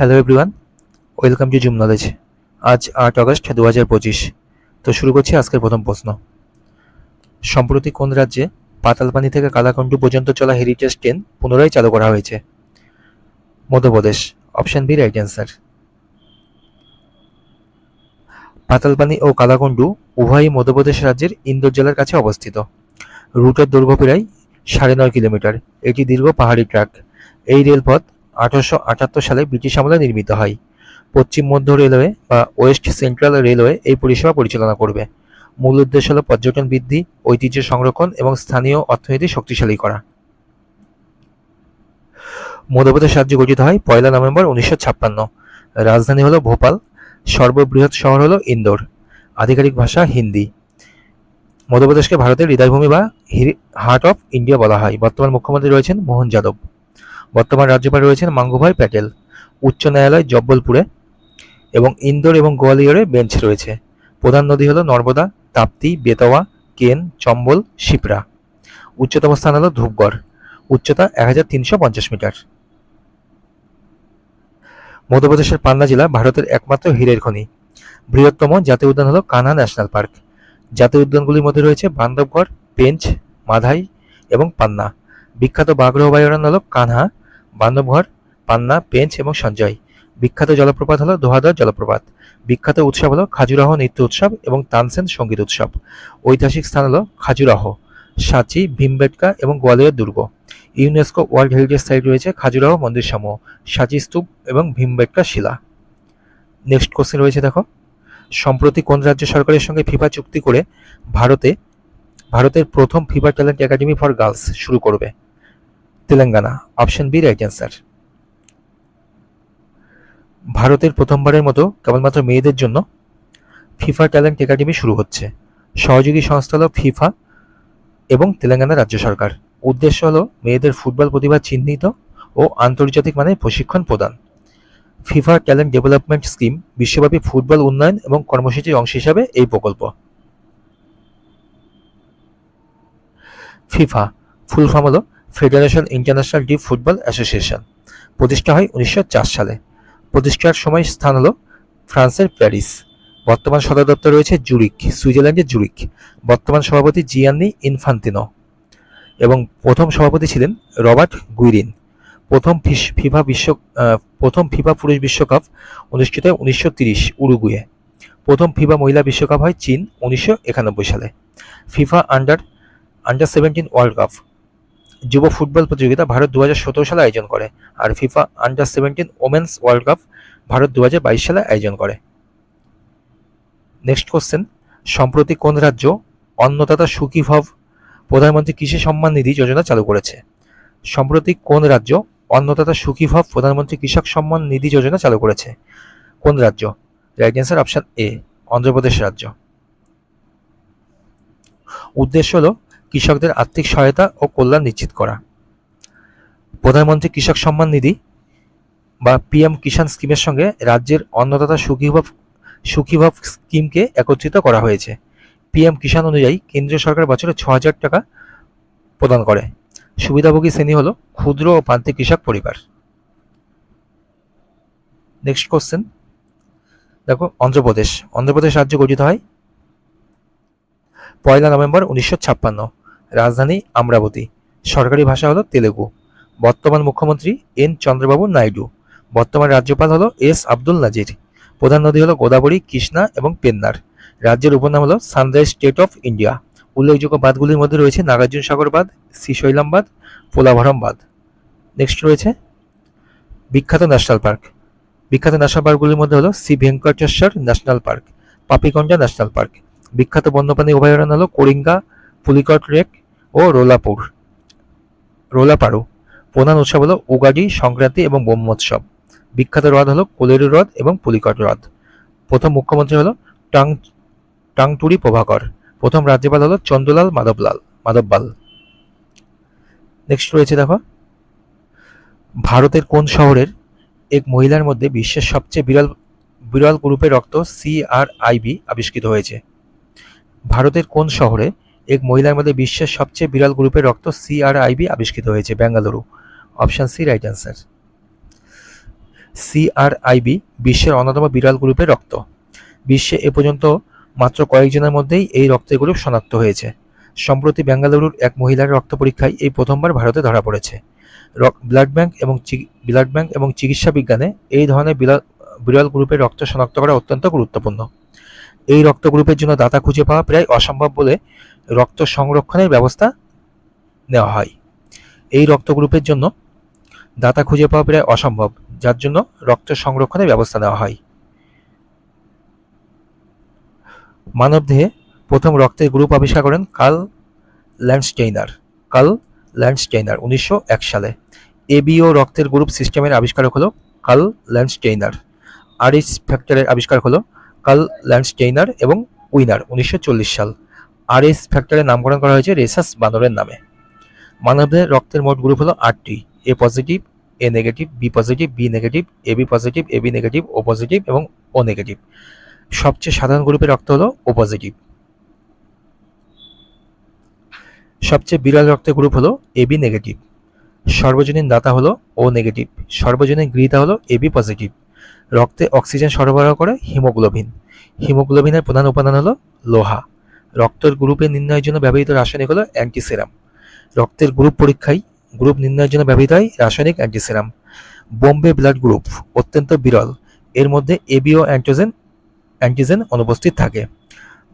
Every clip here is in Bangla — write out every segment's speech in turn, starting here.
Hello everyone welcome to zoom knowledge আজ আট আগস্ট দু হাজার পঁচিশ। তো শুরু করছি আজকের প্রথম প্রশ্ন। সম্প্রতি কোন রাজ্যে পাতালপানি থেকে কালাকন্ডু পর্যন্ত চলা হেরিটেজ ট্রেন পুনরায় চালু করা হয়েছে? Madhya Pradesh option B right answer Patalpani ও কালাকন্ডু উভয়ই মধ্যপ্রদেশ রাজ্যের ইন্দোর জেলার কাছে অবস্থিত। রুটের দৈর্ঘ্য প্রায় সাড়ে নয় কিলোমিটার। এটি দীর্ঘ পাহাড়ি ট্র্যাক এই রেলপথ আঠারোশো আটাত্তর সালে ব্রিটিশ আমলে নির্মিত হয়। পশ্চিম মধ্য রেলওয়ে বা ওয়েস্ট সেন্ট্রাল রেলওয়ে এই পরিষেবা পরিচালনা করবে। মূল উদ্দেশ্য হল পর্যটন বৃদ্ধি, ঐতিহ্য সংরক্ষণ এবং স্থানীয় অর্থনীতি শক্তিশালী করা। মধ্যপ্রদেশ রাজ্য গঠিত হয় পয়লা নভেম্বর উনিশশো ছাপ্পান্ন। রাজধানী হলো ভোপাল, সর্ববৃহৎ শহর হলো ইন্দোর। আধিকারিক ভাষা হিন্দি। মধ্যপ্রদেশকে ভারতের হৃদয়ভূমি বা হার্ট অফ ইন্ডিয়া বলা হয়। বর্তমান মুখ্যমন্ত্রী রয়েছেন মোহন যাদব। বর্তমান রাজ্যপাল রয়েছেন মাঙ্গুভাই প্যাটেল। উচ্চ ন্যায়ালয় জব্বলপুরে এবং ইন্দোর এবং গোয়ালিয়রে বেঞ্চ রয়েছে। প্রধান নদী হলো নর্মদা, তাপ্তি, বেতওয়া, কেন, চম্বল, শিপ্রা। উচ্চতম স্থান হলো ধূপগড়। উচ্চতা এক হাজার তিনশো পঞ্চাশ মিটার। মধ্যপ্রদেশের পান্না জেলা ভারতের একমাত্র হীরের খনি। বৃহত্তম জাতীয় উদ্যান হলো কানহা ন্যাশনাল পার্ক। জাতীয় উদ্যানগুলির মধ্যে রয়েছে বান্ধবগড় পেঞ্চ, মাধাই এবং পান্না। বিখ্যাত বাঘ্র অভয়ারণ্য হলো কানহা বান্ধবঘর পান্না, পেঞ্চ এবং সঞ্জয়। বিখ্যাত জলপ্রপাত হলো দোহাদর জলপ্রপাত। বিখ্যাত উৎসব হলো খাজুরাহ নৃত্য উৎসব এবং তানসেন সংগীত উৎসব। ঐতিহাসিক স্থান হলো খাজুরাহ, সাঁচি, ভীমবেটকা এবং গোয়ালিয়র দুর্গ। ইউনেস্কো ওয়ার্ল্ড হেরিটেজ সাইট রয়েছে খাজুরাহ মন্দির সমূহ সাঁচি স্তূপ এবং ভীমবেটকা শিলা। নেক্সট কোশ্চেন রয়েছে দেখো। সম্প্রতি কোন রাজ্য সরকারের সঙ্গে ফিফা চুক্তি করে ভারতে, ভারতের প্রথম FIFA talent academy for girls শুরু করবে? Telangana option B right answer ভারতের প্রথমবারের মতো কেবলমাত্র মেয়েদের জন্য ফিফা ট্যালেন্ট একাডেমি শুরু হচ্ছে। সহযোগী সংস্থা হলো ফিফা এবং তেলেঙ্গানা রাজ্য সরকার। উদ্দেশ্য হলো মেয়েদের ফুটবল প্রতিভা চিহ্নিত ও আন্তর্জাতিক মানের প্রশিক্ষণ প্রদান। ফিফা ট্যালেন্ট ডেভেলপমেন্ট স্কিম বিশ্বব্যাপী ফুটবল উন্নয়ন এবং কর্মসূচির অংশ হিসাবে এই প্রকল্প। ফিফা ফুল ফর্ম হলো federation international de football association. প্রতিষ্ঠা হয় উনিশশো চার সালে। প্রতিষ্ঠার সময় স্থান হল ফ্রান্সের প্যারিস। বর্তমান সদর দপ্তর রয়েছে জুরিক সুইজারল্যান্ডের জুরিক বর্তমান সভাপতি জিয়ান্নি ইনফান্তিনো এবং প্রথম সভাপতি ছিলেন রবার্ট গুইরিন। প্রথম ফিফা বিশ্ব প্রথম ফিফা পুরুষ বিশ্বকাপ অনুষ্ঠিত হয় উনিশশো উরুগুয়ে। প্রথম ফিফা মহিলা বিশ্বকাপ হয় চীন উনিশশো একানব্বই সালে। FIFA under under seventeen world cup. যুব ফুটবল প্রতিযোগিতা ভারত দু হাজার সতেরো সালে আয়োজন করে আর FIFA under seventeen women's world cup Bharat দুহাজার বাইশ সালে আয়োজন করে। নেক্সট কোশ্চেন সম্প্রতি কোন রাজ্য অন্নদাতা সুখীভব প্রধানমন্ত্রী কৃষি সম্মান নিধি যোজনা চালু করেছে? সম্প্রতি কোন রাজ্য অন্নদাতা সুখীভব প্রধানমন্ত্রী কৃষক সম্মান নিধি যোজনা চালু করেছে? কোন রাজ্য? Right answer option A Andhra Pradesh রাজ্য। উদ্দেশ্য হলো কৃষকদের আর্থিক সহায়তা ও কল্যাণ নিশ্চিত করা। প্রধানমন্ত্রী কৃষক সম্মান নিধি বা পিএম কিষাণ স্কিমের সঙ্গে রাজ্যের অন্নদাতা সুখীভাব সুখীভাব স্কিমকে একত্রিত করা হয়েছে। পিএম কিষাণ অনুযায়ী কেন্দ্রীয় সরকার বছরে ছ হাজার টাকা প্রদান করে। সুবিধাভোগী শ্রেণি হল ক্ষুদ্র ও প্রান্তিক কৃষক পরিবার। নেক্সট কোশ্চেন দেখো, অন্ধ্রপ্রদেশ। অন্ধ্রপ্রদেশ রাজ্য গঠিত হয় পয়লা নভেম্বর উনিশশো ছাপ্পান্ন। রাজধানী আমরাবতী। সরকারি ভাষা হলো তেলেগু। বর্তমান মুখ্যমন্ত্রী এন চন্দ্রবাবু নাইডু। বর্তমান রাজ্যপাল হলো এস আব্দুল নাজির। প্রধান নদী হলো গোদাবরী, কৃষ্ণা এবং পেন্নার। রাজ্যের উপনাম হলো সানরাইজ স্টেট অফ ইন্ডিয়া। উল্লেখযোগ্য বাঁধগুলির মধ্যে রয়েছে নাগার্জুন সাগর বাঁধ, শ্রীশৈলাম বাঁধ, পোলাভরম বাঁধ। নেক্সট রয়েছে বিখ্যাত ন্যাশনাল পার্ক। বিখ্যাত ন্যাশনাল পার্কগুলির মধ্যে হলো Shri Venkateswara national park Papikonda national park. বিখ্যাত বন্যপ্রাণী অভয়ারণ্য হলো করিঙ্গা, পুলিকট রেক ও রোলাপুর। রোলাপাড়ু, প্রধান উৎসব হলো উগাডি, সংক্রান্তি এবং ব্রহ্মোৎসব। বিখ্যাত হ্রদ হলো কোলেরু হ্রদ এবং পুলিকট হ্রদ প্রথম মুখ্যমন্ত্রী হলো টাং টাংটুরি প্রভাকর। প্রথম রাজ্যপাল হলো চন্দ্রলাল মাধবলাল মাধববাল নেক্সট রয়েছে দেখো, ভারতের কোন শহরের এক মহিলার মধ্যে বিশ্বের সবচেয়ে বিরল বিরল গ্রুপের রক্ত সিআরআইবি আবিষ্কৃত হয়েছে। ভারতের কোন শহরে এক মহিলার মধ্যে বিশ্বের সবচেয়ে বিরল গ্রুপের রক্ত সিআরআইবি আবিষ্কৃত হয়েছে, Bengaluru. Option C, right answer. CRIB বিশ্বের অন্যতম বিরল গ্রুপের রক্ত। বিশ্বে এ পর্যন্ত মাত্র কয়েকজনের মধ্যেই এই রক্তের গ্রুপ শনাক্ত হয়েছে। সম্প্রতি বেঙ্গালুরুর এক মহিলার রক্ত পরীক্ষায় এই প্রথমবার ভারতে ধরা পড়েছে। ব্লাড ব্যাংক এবং ব্লাড ব্যাংক এবং চিকিৎসা বিজ্ঞানে এই ধরনের বিরল বিরল গ্রুপের রক্ত শনাক্ত করা অত্যন্ত গুরুত্বপূর্ণ। এই রক্ত গ্রুপের জন্য দাতা খুঁজে পাওয়া প্রায় অসম্ভব বলে রক্ত সংরক্ষণের ব্যবস্থা নেওয়া হয়। এই রক্ত গ্রুপের জন্য দাতা খুঁজে পাওয়া প্রায় অসম্ভব, যার জন্য রক্ত সংরক্ষণের ব্যবস্থা নেওয়া হয়। মানবদেহে প্রথম রক্তের গ্রুপ আবিষ্কার করেন কার্ল ল্যান্ডস্টেইনার। কার্ল ল্যান্ডস্টেইনার, উনিশশো এক সালে। এবিও রক্তের গ্রুপ সিস্টেমের আবিষ্কারক হলো কার্ল ল্যান্ডস্টেইনার। আরএইচ ফ্যাক্টরের আবিষ্কারক হলো কার্ল ল্যান্ডস্টেইনার এবং উইনার, উনিশশো চল্লিশ সাল। আরএস ফ্যাক্টরের নামকরণ করা হয়েছে রেসাস বানরের নামে। মানবদের রক্তের মোট গ্রুপ হলো আটটি। A positive, A negative, B positive, B negative, A B positive, A B negative, O positive এবং ও নেগেটিভ। সবচেয়ে সাধারণ গ্রুপের রক্ত হলো ও পজিটিভ। সবচেয়ে বিরল রক্তের গ্রুপ হলো এবি নেগেটিভ। সর্বজনীন দাতা হলো ও নেগেটিভ। সর্বজনীন গৃহীতা হলো এবি পজিটিভ। রক্তে অক্সিজেন সরবরাহ করে হিমোগ্লোবিন। হিমোগ্লোবিনের প্রধান উপাদান হলো লোহা। রক্তের গ্রুপে নির্ণয়ের জন্য ব্যবহৃত রাসায়নিক হলো অ্যান্টিসেরাম। রক্তের গ্রুপ পরীক্ষায় গ্রুপ নির্ণয়ের জন্য ব্যবহৃত হয় রাসায়নিক অ্যান্টিসেরাম। বোম্বে ব্লাড গ্রুপ অত্যন্ত বিরল। এর মধ্যে এবিও অ্যান্টোজেন, অ্যান্টিজেন অনুপস্থিত থাকে।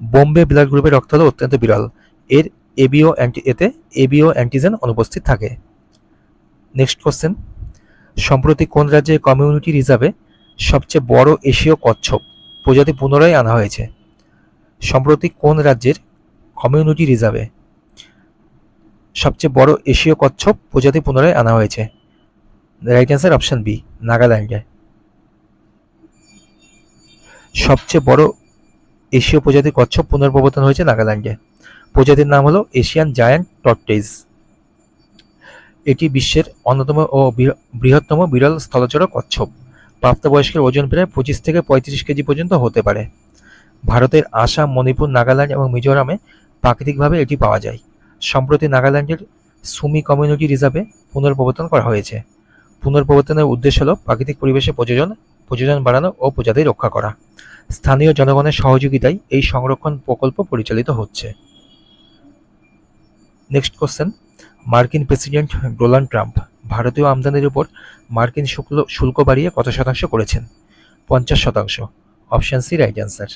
বোম্বে ব্লাড গ্রুপের রক্ত হলো অত্যন্ত বিরল। এর এবিও অ্যান্টি, এতে এবিও অ্যান্টিজেন অনুপস্থিত থাকে। Next question. সম্প্রতি কোন রাজ্যের কমিউনিটি রিজার্ভে সবচেয়ে বড় এশীয় কচ্ছপ প্রজাতি পুনরায় আনা হয়েছে? সম্প্রতি কোন রাজ্যের কমিউনিটি রিজার্ভে সবচেয়ে বড় এশীয় কচ্ছপ প্রজাতি পুনরায় আনা হয়েছে। রাইট অ্যান্সার অপশন বি নাগাল্যান্ডে সবচেয়ে বড় এশীয় প্রজাতির কচ্ছপ পুনর্প্রবর্তন হয়েছে নাগাল্যান্ডে প্রজাতির নাম হলো এশিয়ান জায়ান্ট টর্টেজ। এটি বিশ্বের অন্যতম ও বৃহত্তম বিরল স্থলচর কচ্ছপ। প্রাপ্তবয়স্কের ওজন প্রায় পঁচিশ থেকে পঁয়ত্রিশ কেজি পর্যন্ত হতে পারে। ভারতের আসাম, মণিপুর, নাগাল্যান্ড এবং মিজোরামে প্রাকৃতিকভাবে এটি পাওয়া যায়। সম্প্রতি নাগাল্যান্ডের সুমি কমিউনিটি রিজার্ভে পুনর্প্রবর্তন করা হয়েছে। পুনর্প্রবর্তনের উদ্দেশ্য হল প্রাকৃতিক পরিবেশে প্রযোজন প্রযোজন বাড়ানো ও প্রজাতি রক্ষা করা। স্থানীয় জনগণের সহযোগিতায় এই সংরক্ষণ প্রকল্প পরিচালিত হচ্ছে। নেক্সট কোশ্চেন মার্কিন প্রেসিডেন্ট ডোনাল্ড ট্রাম্প ভারতীয় আমদানির উপর মার্কিন শুল্ক শুল্ক বাড়িয়ে কত শতাংশ করেছেন? পঞ্চাশ শতাংশ। Option C, right answer.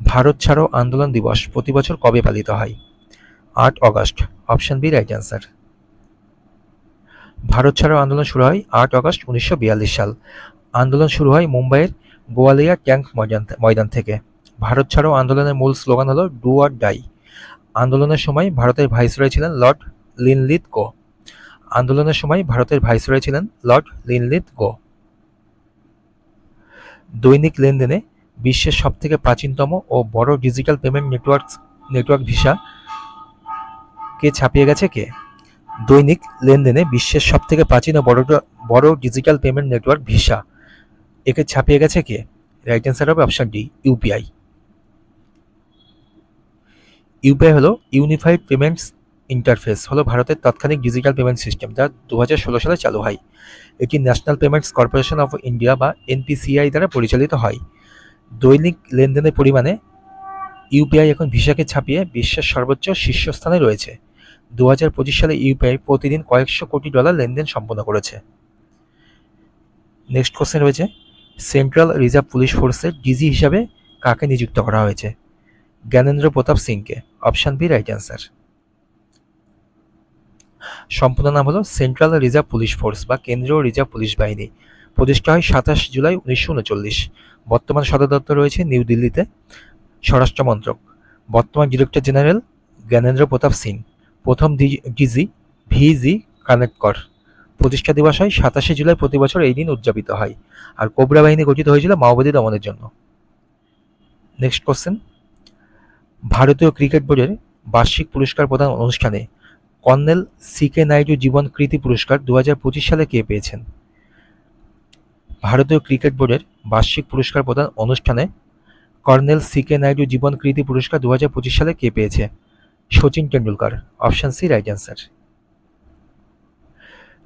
Bharat ছাড়ো আন্দোলন দিবস প্রতি বছর কবে পালিত হয়? আট August option B right answer Bharat ছাড়ো আন্দোলন শুরু হয় আট অগস্ট উনিশশো বিয়াল্লিশ সাল। আন্দোলন শুরু হয় মুম্বাইয়ের গোয়ালিয়া ট্যাঙ্ক ময়দান থেকে। ভারত ছাড়ো আন্দোলনের মূল স্লোগান হলো ডু আর ডাই আন্দোলনের সময় ভারতের ভাইসরয় ছিলেন লর্ড লিনলিত গো। আন্দোলনের সময় ভারতের ভাইসরয় ছিলেন লর্ড লিনলিত গো। দৈনিক লেনদেনে বিশ্বের সবথেকে প্রাচীনতম ও বড় digital payment network network Visa কে ছাপিয়ে গেছে কে? দৈনিক লেনদেনে বিশ্বের সবথেকে প্রাচীন ও বড় বড় ডিজিটাল পেমেন্ট নেটওয়ার্ক ভিসা একে ছাপিয়ে গেছে কে? রাইট অ্যান্সার হবে অপশন ডি ইউপিআই ইউপিআই হলো ইউনিফাইড পেমেন্টস ইন্টারফেস হলো ভারতের তাৎক্ষণিক ডিজিটাল পেমেন্ট সিস্টেম যা দু হাজার ষোলো সালে চালু হয়। এটি National Payments Corporation of India বা এনপিসিআই দ্বারা পরিচালিত হয়। দৈনিক লেনদেনের পরিমাণে ইউপিআই এখন ভিসাকে ছাপিয়ে বিশ্বের সর্বোচ্চ শীর্ষস্থানে রয়েছে। দু হাজার পঁচিশ সালে ইউপিআই প্রতিদিন কয়েকশো কোটি ডলার লেনদেন সম্পন্ন করেছে। নেক্সট কোশ্চেন রয়েছে সেন্ট্রাল রিজার্ভ পুলিশ ফোর্সের ডিজি হিসাবে কাকে নিযুক্ত করা হয়েছে? জ্ঞানেন্দ্র প্রতাপ সিংকে। অপশান বি রাইট অ্যান্সার সম্পূর্ণ নাম হলো সেন্ট্রাল রিজার্ভ পুলিশ ফোর্স বা কেন্দ্রীয় রিজার্ভ পুলিশ বাহিনী প্রতিষ্ঠা হয় সাতাশ জুলাই উনিশশো উনচল্লিশ। বর্তমান সদর দপ্তর রয়েছে নিউ দিল্লিতে। স্বরাষ্ট্র মন্ত্রক। বর্তমান ডিরেক্টর জেনারেল জ্ঞানেন্দ্র প্রতাপ সিং। প্রথম ডিজি ভিজি কানেক্টকর প্রতিষ্ঠা দিবস হয় সাতাশে জুলাই প্রতি বছর এই দিন উদযাপিত হয়। আর কোবরা বাহিনী গঠিত হয়েছিল মাওবাদী দমনের জন্য। নেক্সট কোশ্চেন ভারতীয় ক্রিকেট বোর্ডের বার্ষিক পুরস্কার প্রদান অনুষ্ঠানে কর্নেল সি কে নাইডু জীবন কৃতি পুরস্কার দু হাজার পঁচিশ সালে কে পেয়েছেন? ভারতীয় ক্রিকেট বোর্ডের বার্ষিক পুরস্কার প্রদান অনুষ্ঠানে কর্নেল সি কে নাইডু জীবন কৃতি পুরস্কার দু হাজার পঁচিশ সালে কে পেয়েছে? Sachin Tendulkar option C right answer.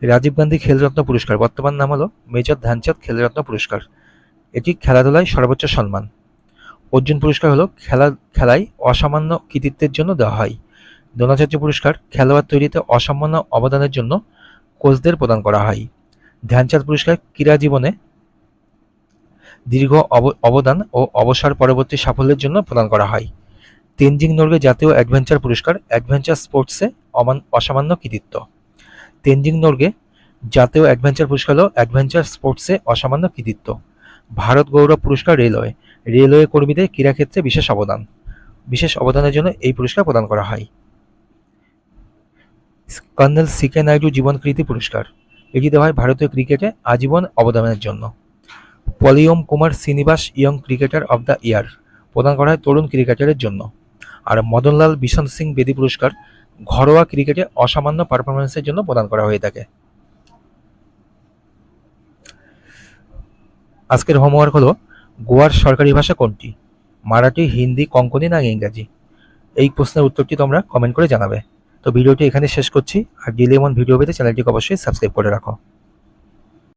Rajiv Gandhi Khel Ratna পুরস্কার, বর্তমান নাম হলো মেজর ধ্যানচাঁদ খেলরত্ন পুরস্কার। এটি খেলাধুলায় সর্বোচ্চ সম্মান। অর্জুন পুরস্কার হলো খেলা, খেলায় অসামান্য কৃতিত্বের জন্য দেওয়া হয়। দ্রোণাচার্য পুরস্কার, খেলোয়াড় তৈরিতে অসামান্য অবদানের জন্য কোচদের প্রদান করা হয়। ধ্যানচাঁদ পুরস্কার ক্রীড়া জীবনে দীর্ঘ অবদান ও অবসর পরবর্তী সাফল্যের জন্য প্রদান করা হয়। তেনজিং নোরগে জাতীয় অ্যাডভেঞ্চার পুরস্কার অ্যাডভেঞ্চার স্পোর্টসে অমান- অসামান্য কৃতিত্ব। তেনজিং নোরগে জাতীয় অ্যাডভেঞ্চার পুরস্কার হল অ্যাডভেঞ্চার স্পোর্টসে অসামান্য কৃতিত্ব। ভারত গৌরব পুরস্কার রেলওয়ে। রেলওয়ে কর্মীদের ক্রীড়াক্ষেত্রে বিশেষ অবদান। বিশেষ অবদানের জন্য এই পুরস্কার প্রদান করা হয়। কর্নেল সিকে নাইডু জীবন কৃতি পুরস্কার। এটি দেওয়া হয় ভারতীয় ক্রিকেটে আজীবন অবদানের জন্য। পলিয়ম Kumar Srinivas young cricketer of the year প্রদান করা হয় তরুণ ক্রিকেটারের জন্য। আর মদনলাল বিশন সিং বেদি পুরস্কার ঘরোয়া ক্রিকেটে অসামান্য পারফরমেন্সের জন্য প্রদান করা হয়ে থাকে। আজকের হোমওয়ার্ক হলো, গোয়ার সরকারি ভাষা কোনটি? মারাঠি, হিন্দি, কঙ্কনি না ইংরাজি? এই প্রশ্নের উত্তরটি তোমরা কমেন্ট করে জানাবে। তো ভিডিওটি এখানে শেষ করছি। আর ডেলি এমন ভিডিও পেতে চ্যানেলটিকে অবশ্যই সাবস্ক্রাইব করে রাখো।